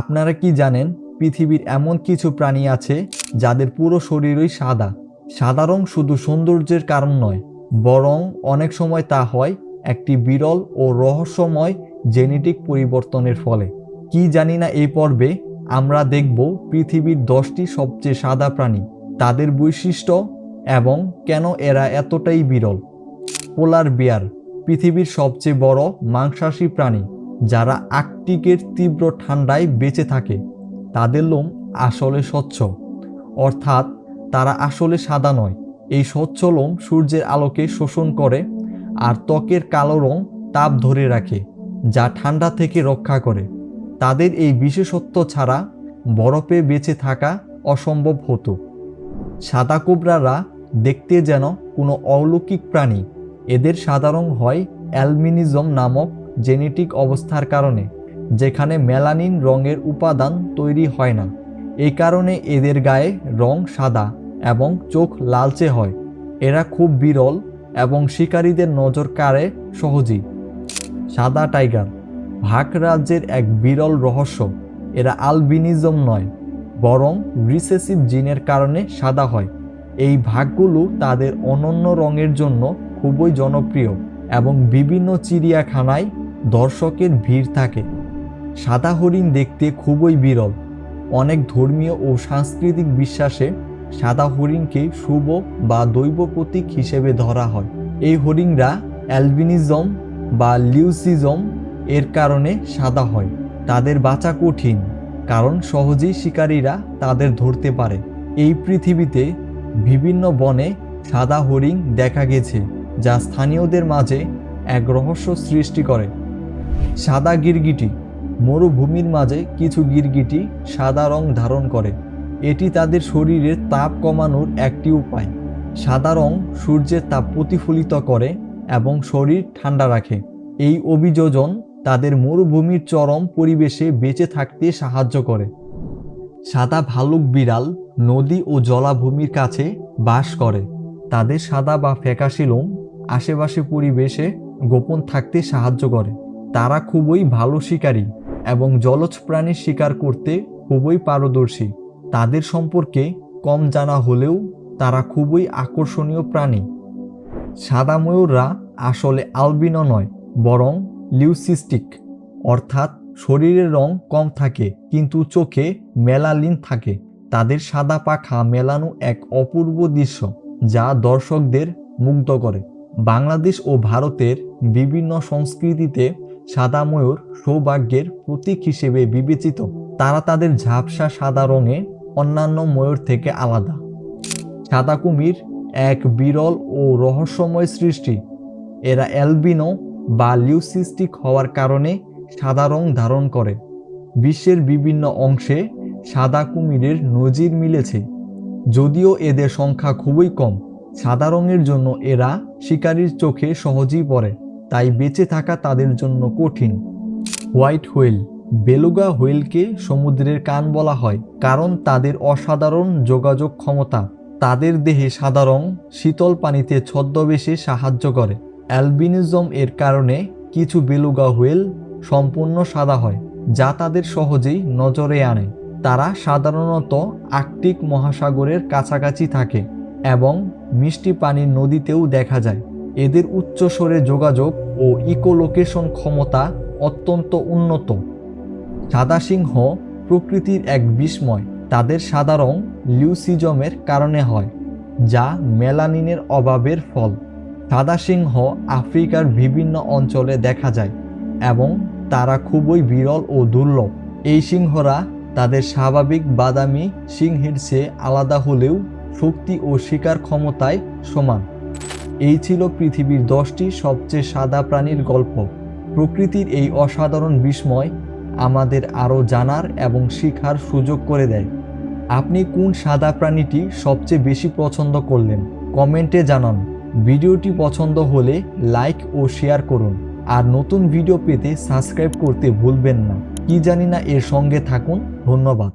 আপনারা কি জানেন, পৃথিবীর এমন কিছু প্রাণী আছে যাদের পুরো শরীরই সাদা? সাদা রং শুধু সৌন্দর্যের কারণ নয়, বরং অনেক সময় তা হয় একটি বিরল ও রহস্যময় জেনেটিক পরিবর্তনের ফলে। কি জানি না এই পর্বে আমরা দেখব পৃথিবীর দশটি সবচেয়ে সাদা প্রাণী, তাদের বৈশিষ্ট্য এবং কেন এরা এতটাই বিরল। পোলার বিয়ার, পৃথিবীর সবচেয়ে বড় মাংসাশী প্রাণী। যারা আর্কটিকের তীব্র ঠান্ডায় বেঁচে থাকে, তাদের লোম আসলে স্বচ্ছ। অর্থাৎ তারা আসলে সাদা নয়। এই স্বচ্ছ লোম সূর্যের আলোকে শোষণ করে আর ত্বকের কালো রং তাপ ধরে রাখে, যা ঠান্ডা থেকে রক্ষা করে। তাদের এই বিশেষত্ব ছাড়া বরফে বেঁচে থাকা অসম্ভব হতো। সাদা কোবরারা দেখতে যেন কোনো অলৌকিক প্রাণী। এদের সাদা রং হয় অ্যালমিনিজম নামক জেনেটিক অবস্থার কারণে, যেখানে মেলানিন রঙের উপাদান তৈরি হয় না। এই কারণে এদের গায়ে রং সাদা এবং চোখ লালচে হয়। এরা খুব বিরল এবং শিকারীদের নজর কাড়ে সহজেই। সাদা টাইগার, ভাগ রাজ্যের এক বিরল রহস্য। এরা আলবিনিজম নয়, বরং রিসেসিভ জিনের কারণে সাদা হয়। এই ভাগগুলো তাদের অনন্য রঙের জন্য খুবই জনপ্রিয় এবং বিভিন্ন চিড়িয়াখানায় দর্শকের ভিড় থাকে। সাদা হরিণ দেখতে খুবই বিরল। অনেক ধর্মীয় ও সাংস্কৃতিক বিশ্বাসে সাদা হরিণকে শুভ বা দৈব প্রতীক হিসেবে ধরা হয়। এই হরিণরা অ্যালবিনিজম বা লিউসিজম এর কারণে সাদা হয়। তাদের বাঁচা কঠিন, কারণ সহজেই শিকারীরা তাদের ধরতে পারে। এই পৃথিবীতে বিভিন্ন বনে সাদা হরিণ দেখা গেছে, যা স্থানীয়দের মাঝে এক রহস্য সৃষ্টি করে। সাদা গিরগিটি। মরুভূমির মাঝে কিছু গিরগিটি সাদা রং ধারণ করে। এটি তাদের শরীরের তাপ কমানোর একটি উপায়। সাদা রং সূর্যের তাপ প্রতিফলিত করে এবং শরীর ঠান্ডা রাখে। এই অভিযোজন তাদের মরুভূমির চরম পরিবেশে বেঁচে থাকতে সাহায্য করে। সাদা ভালুক বিড়াল নদী ও জলাভূমির কাছে বাস করে। তাদের সাদা বা ফ্যাকাশে আশেপাশে পরিবেশে গোপন থাকতে সাহায্য করে। তারা খুবই ভালো শিকারী এবং জলজ প্রাণীর শিকার করতে খুবই পারদর্শী। তাদের সম্পর্কে কম জানা হলেও তারা খুবই আকর্ষণীয় প্রাণী। সাদা ময়ূররা আসলে আলবিনো নয়, বরং লিউসিস্টিক, অর্থাৎ শরীরের রং কম থাকে, কিন্তু চোখে মেলালিন থাকে। তাদের সাদা পাখা মেলানো এক অপূর্ব দৃশ্য, যা দর্শকদের মুগ্ধ করে। বাংলাদেশ ও ভারতের বিভিন্ন সংস্কৃতিতে সাদা ময়ূর সৌভাগ্যের প্রতীক হিসেবে বিবেচিত। তারা তাদের ঝাপসা সাদা রঙে অন্যান্য ময়ূর থেকে আলাদা। সাদা কুমির এক বিরল ও রহস্যময় সৃষ্টি। এরা অ্যালবিনো বা লিউসিস্টিক হওয়ার কারণে সাদা রং ধারণ করে। বিশ্বের বিভিন্ন অংশে সাদা কুমিরের নজির মিলেছে। যদিও এদের সংখ্যা খুবই কম, সাদা রঙের জন্য এরা শিকারীর চোখে সহজেই পড়ে। তাই বেঁচে থাকা তাদের জন্য কঠিন। হোয়াইট হুইল বেলুগা হুইলকে সমুদ্রের কান বলা হয়, কারণ তাদের অসাধারণ যোগাযোগ ক্ষমতা। তাদের দেহে সাদা রং, শীতল পানিতে ছদ্মবেশে সাহায্য করে। অ্যালবিনিজম এর কারণে কিছু বেলুগা হুইল সম্পূর্ণ সাদা হয়, যা তাদের সহজেই নজরে আনে। তারা সাধারণত আর্কটিক মহাসাগরের কাছাকাছি থাকে এবং মিষ্টি পানির নদীতেও দেখা যায়। এদের উচ্চস্বরে যোগাযোগ ও ইকোলোকেশন ক্ষমতা অত্যন্ত উন্নত। সাদা সিংহ প্রকৃতির এক বিস্ময়। তাদের সাদা রং লিউসিজমের কারণে হয়, যা মেলানিনের অভাবের ফল। সাদা সিংহ আফ্রিকার বিভিন্ন অঞ্চলে দেখা যায় এবং তারা খুবই বিরল ও দুর্লভ। এই সিংহরা তাদের স্বাভাবিক বাদামি সিংহের চেয়ে আলাদা হলেও শক্তি ও শিকার ক্ষমতায় সমান। এই ছিল পৃথিবীর দশটি সবচেয়ে সাদা প্রাণীর গল্প। প্রকৃতির এই অসাধারণ বিস্ময় আমাদের আরও জানার এবং শিখার সুযোগ করে দেয়। আপনি কোন সাদা প্রাণীটি সবচেয়ে বেশি পছন্দ করলেন? কমেন্টে জানান। ভিডিওটি পছন্দ হলে লাইক ও শেয়ার করুন। আর নতুন ভিডিও পেতে সাবস্ক্রাইব করতে ভুলবেন না। কি জানি না এর সঙ্গে থাকুন। ধন্যবাদ।